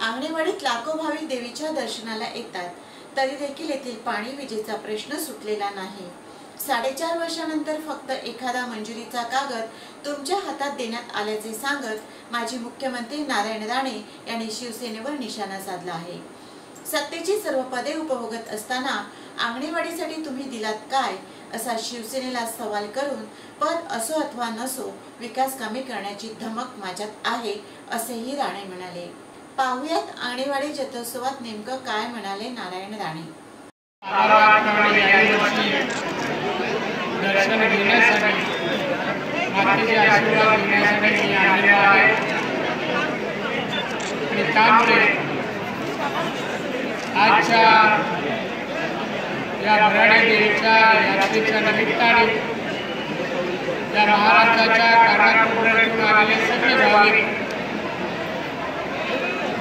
आंगणेवाडीत लाखो भाविक देवीच्या दर्शनाला येतात. तरी देखील येथील पाणी विजेचा प्रश्न सुटलेला नाही. साडेचार वर्षानंतर फक्त एखादा मंजुरीचा कागद तुमच्या हातात देण्यात आल्याचे सांगत माजी मुख्यमंत्री नारायण राणे यांनी शिवसेनेवर निशाणा साधला आहे. सत्तेची सर्व पदे उपभोगत असताना आंगणेवाडीसाठी तुम्ही दिलात काय? असा शिवसेनेला सवाल करून पद असो अथवा नसो विकास कामे करण्याची धमक माझ्यात आहे असेही राणे म्हणाले. पाहुयात आंगणेवाडी जत्रोत्सवात नेमकं काय म्हणाले नारायण राणे. आणि त्यामुळे आजच्या या भराडी देवीच्या यात्रेच्या निमित्ताने या महाराष्ट्राच्या कानाकोपऱ्यातून आलेले सगळे भाविक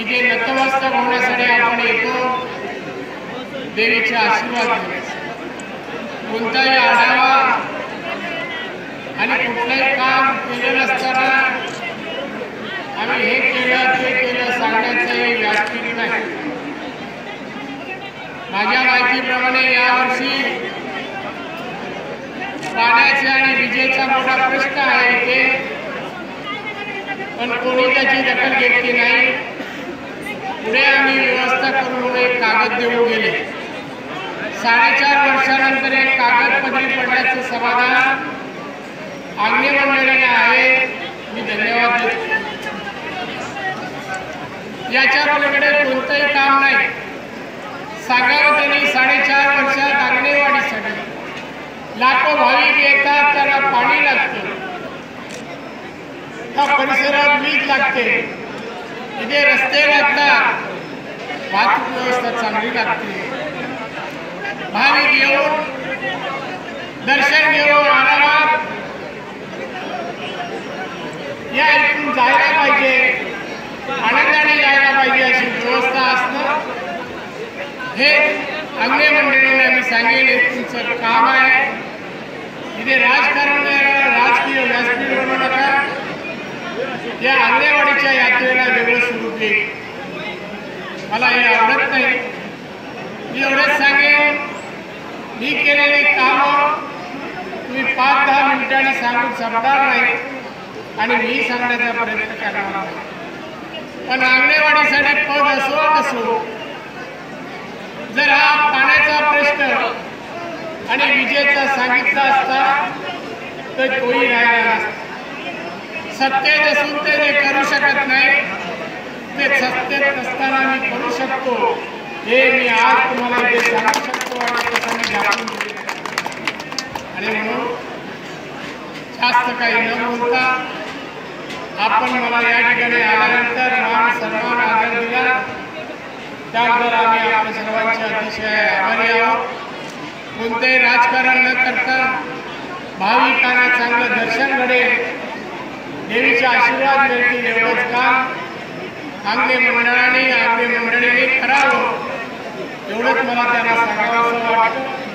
इथे नतमस्तक होण्यासाठी आपण येतो. देवीचे आशीर्वाद कोणताही आढावा आणि कुठलंही काम केलं नसताना आम्ही हे केलं ते केलं सांगण्याचंही व्यासपीठ नाही. माझ्या माहितीप्रमाणे यावर्षी पाण्याचा आणि विजेचा मोठा प्रश्न आहे इथे. पण कोणी त्याची दखल घेतली नाही. पुढे आम्ही व्यवस्था करून एक कागद देऊन गेले. साडेचार वर्षानंतर एक कागद पदरी पडल्याचं समाधान आग्नेय मंडळीने आहे. मी धन्यवाद देतो. याच्या पलीकडे कोणतंही काम नाही. सांगावं त्यांनी साडेचार वर्षात आंगणेवाडीसाठी लाखो भाविक येतात त्याला पाणी लागतं. त्या परिसरात वीज लागते. इथे रस्ते लागतात. वाहतूक व्यवस्था चांगली लागते. भाविक येऊन दर्शन घेऊन आरामात या इथून जायला पाहिजे. आनंदाने जायला पाहिजे अशी व्यवस्था असणं हे अंगे मंडळींना मी सांगेन. हे तुमचं काम आहे. इथे राजकारण राजकीय व्यासपीठ बनवू नका या आंगणेवाडीच्या यात्रेला वेगळं स्वरूप मला हे आवडत नाही. मी एवढंच सांगेन. मी केलेली कामं तुम्ही पाच दहा मिनिटांनी सांगून संपणार नाही. आणि मी सांगण्याचा प्रयत्न करणार नाही. पण आंगणेवाडीसाठी पद असो नसो जर हा पाण्याचा प्रश्न आणि विजेचा सांगितला असता तर तोही राहिला नसता. सत्तेत असून ते करू शकत नाही. ते सत्तेत नसताना मी करू शकतो. हे मी आज तुम्हाला जे सांगू शकतो आणि तसं मी दाखवून शकतो. आणि म्हणून जास्त काही न बोलता आपण मला या ठिकाणी आल्यानंतर मान सन्मान आदर दिला. त्याबद्दल आम्ही आपल्या सर्वांचे अतिशय आभारी आहोत. कोणतेही राजकारण न करता भाविकांना चांगलं दर्शन घडेल. देवीचे आशीर्वाद मिळतील एवढंच काम. आंगणे मंडळाने आंगणे मंडळीने करावं एवढंच मला त्यांना सांगावं वाटतं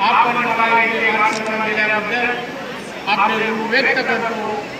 आपण मला इथे मान सन्मान दिल्याबद्दल आपले ऋण व्यक्त करतो